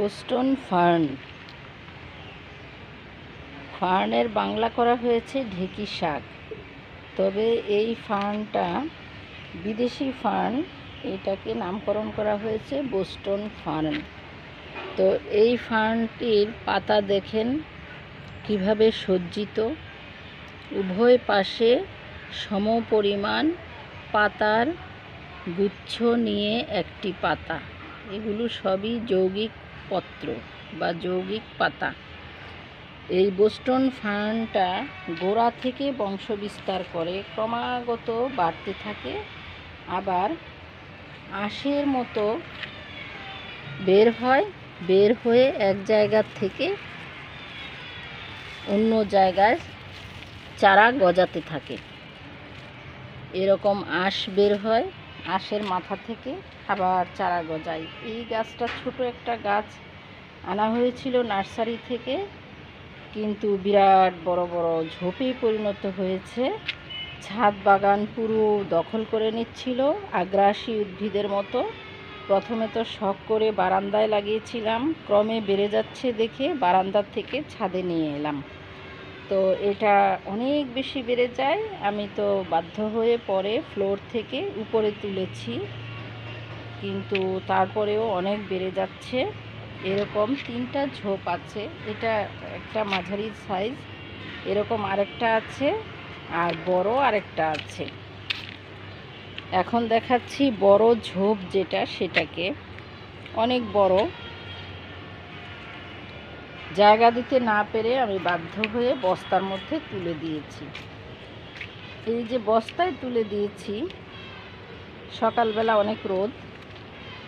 Boston fern. ফার্নের বাংলা করা হয়েছে ঢেকি শাক। তবে এই ফার্নটা বিদেশি ফার্ন, এটাকে নামকরণ করা হয়েছে বোস্টন ফার্ন। তো এই ফার্নটির পাতা দেখেন কীভাবে সজ্জিত। উভয় পাশে সমপরিমাণ পাতার গুচ্ছ নিয়ে একটি পাতা। এগুলো সবই যৌগিক পত্র বা যৌগিক পাতা। এই বোস্টন ফার্নটা গোড়া থেকে বংশবিস্তার করে ক্রমাগত বাড়তে থাকে, আবার আঁশের মতো বের হয়, বের হয়ে এক জায়গার থেকে অন্য জায়গায় চারা গজাতে থাকে। এরকম আঁশ বের হয় আঁশের মাথা থেকে আবার চারা গজায়। এই গাছটা ছোট একটা গাছ, আনা হয়েছিল নার্সারি থেকে, কিন্তু বিরাট বড় বড় ঝোপে পরিণত হয়েছে। ছাদ বাগান পুরো দখল করে নিচ্ছিল আগ্রাসী উদ্ভিদের মতো। প্রথমে তো শখ করে বারান্দায় লাগিয়েছিলাম, ক্রমে বেড়ে যাচ্ছে দেখে বারান্দার থেকে ছাদে নিয়ে এলাম। তো এটা অনেক বেশি বেড়ে যায়। আমি তো বাধ্য হয়ে পরে ফ্লোর থেকে উপরে তুলেছি। কিন্তু তারপরেও অনেক বেড়ে যাচ্ছে। এরকম তিনটা ঝোপ আছে। এটা একটা মাঝারি সাইজ এরকম আরেকটা আছে আর বড় আরেকটা আছে। এখন দেখাচ্ছি বড় ঝোপ যেটা, সেটাকে। অনেক বড়। জায়গা দিতে না পেরে আমি বাধ্য হয়ে বস্তার মধ্যে তুলে দিয়েছি। এই যে বস্তায় তুলে দিয়েছি, সকালবেলা অনেক রোদ।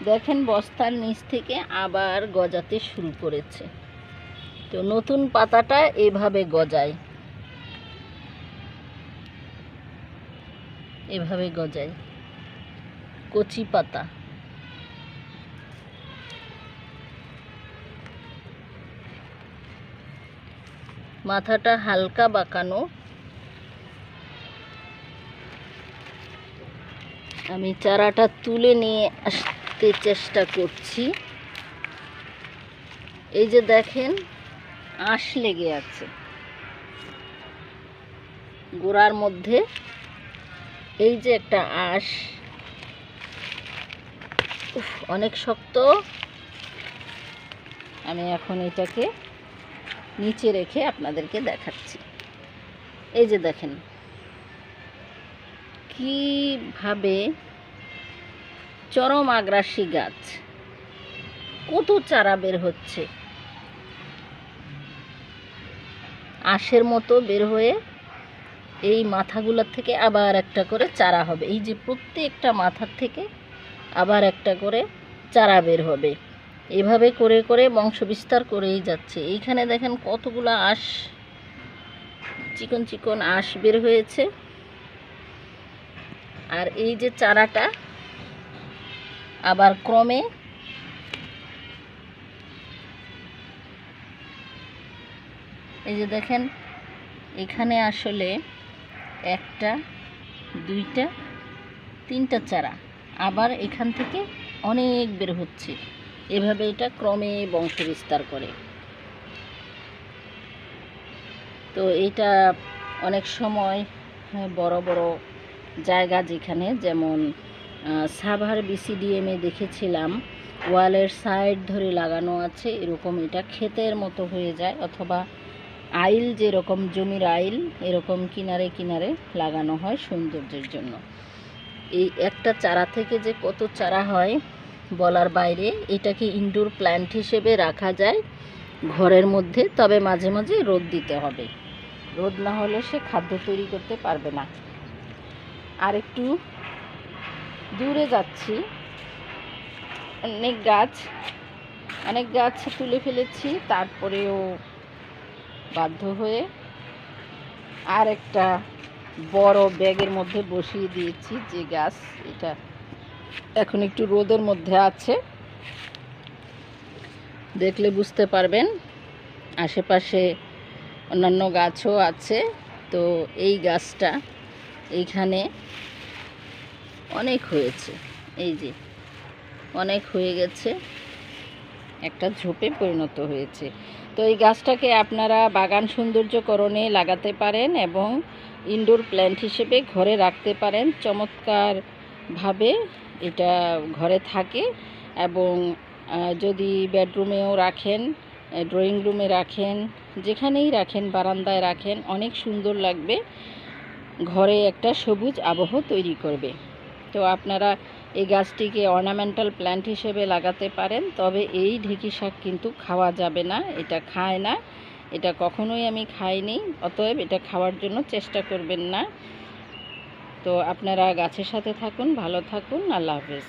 দেখেন বস্তার নিচ থেকে আবার গজাতে শুরু করেছে। তো নতুন পাতাটা এভাবে গজায়। এভাবে গজায়। কচি পাতা। মাথাটা হালকা বাঁকানো। আমি চারাটা তুলে নিয়ে আসতে চেষ্টা করছি। এই যে দেখেন, আঁশ লেগে আছে। গোড়ার মধ্যে এই যে একটা আঁশ। অনেক শক্ত। আমি এখন এটাকে নিচে রেখে আপনাদেরকে দেখাচ্ছি। এই যে দেখেন, কীভাবে চরম আগ্রাসী গাছ, কত চারা বের হচ্ছে। আঁশের মতো বের হয়ে এই মাথাগুলোর থেকে আবার একটা করে চারা হবে। এই যে প্রত্যেকটা মাথার থেকে আবার একটা করে চারা বের হবে। এভাবে করে করে বংশ বিস্তার করেই যাচ্ছে। এইখানে দেখেন কতগুলো আঁশ, চিকন চিকন আঁশ বের হয়েছে। আর এই যে চারাটা আবার ক্রমে এই যে দেখেন, এখানে আসলে একটা, দুইটা, তিনটা চারা আবার এখান থেকে অনেক বের হচ্ছে। এভাবে এটা ক্রমে বংশ বিস্তার করে। তো এটা অনেক সময় হ্যাঁ, বড় বড় জায়গা যেখানে যেমন সাভার বিসিডিএমে দেখেছিলাম ওয়ালের সাইড ধরে লাগানো আছে এরকম এটা ক্ষেতের মতো হয়ে যায় অথবা আইল যেরকম জমির আইল এরকম কিনারে কিনারে লাগানো হয় সৌন্দর্যের জন্য। এই একটা চারা থেকে যে কত চারা হয় বলার বাইরে এটাকে ইনডোর প্ল্যান্ট হিসেবে রাখা যায় ঘরের মধ্যে, তবে মাঝে মাঝে রোদ দিতে হবে। রোদ না হলে সে খাদ্য তৈরি করতে পারবে না। আর একটু দূরে যাচ্ছি। অনেক গাছ অনেক গাছ তুলে ফেলেছি, তারপরেও বাধ্য হয়ে আর একটা বড় ব্যাগের মধ্যে বসিয়ে দিয়েছি যে গাছ, এটা এখন একটু রোদের মধ্যে আছে। দেখলে বুঝতে পারবেন, আশেপাশে অন্যান্য গাছও আছে। তো এই গাছটা এইখানে অনেক হয়েছে। এই যে, অনেক হয়ে গেছে। একটা ঝোপে পরিণত হয়েছে। তো এই গাছটাকে আপনারা বাগান সৌন্দর্যকরণে লাগাতে পারেন এবং ইনডোর প্ল্যান্ট হিসেবে ঘরে রাখতে পারেন। চমৎকারভাবে এটা ঘরে থাকে এবং যদি বেডরুমেও রাখেন ড্রয়িং রুমে রাখেন, যেখানেই রাখেন, বারান্দায় রাখেন, অনেক সুন্দর লাগবে। ঘরে একটা সবুজ আবহ তৈরি করবে। তো আপনারা এই গাছটিকে অর্নামেন্টাল প্ল্যান্ট হিসেবে লাগাতে পারেন, তবে এই ঢেঁকি শাক কিন্তু খাওয়া যাবে না, এটা খায় না। এটা কখনোই আমি খাইনি, অতএব এটা খাওয়ার জন্য চেষ্টা করবেন না। তো আপনারা গাছের সাথে থাকুন ভালো থাকুন আল্লাহ হাফেজ।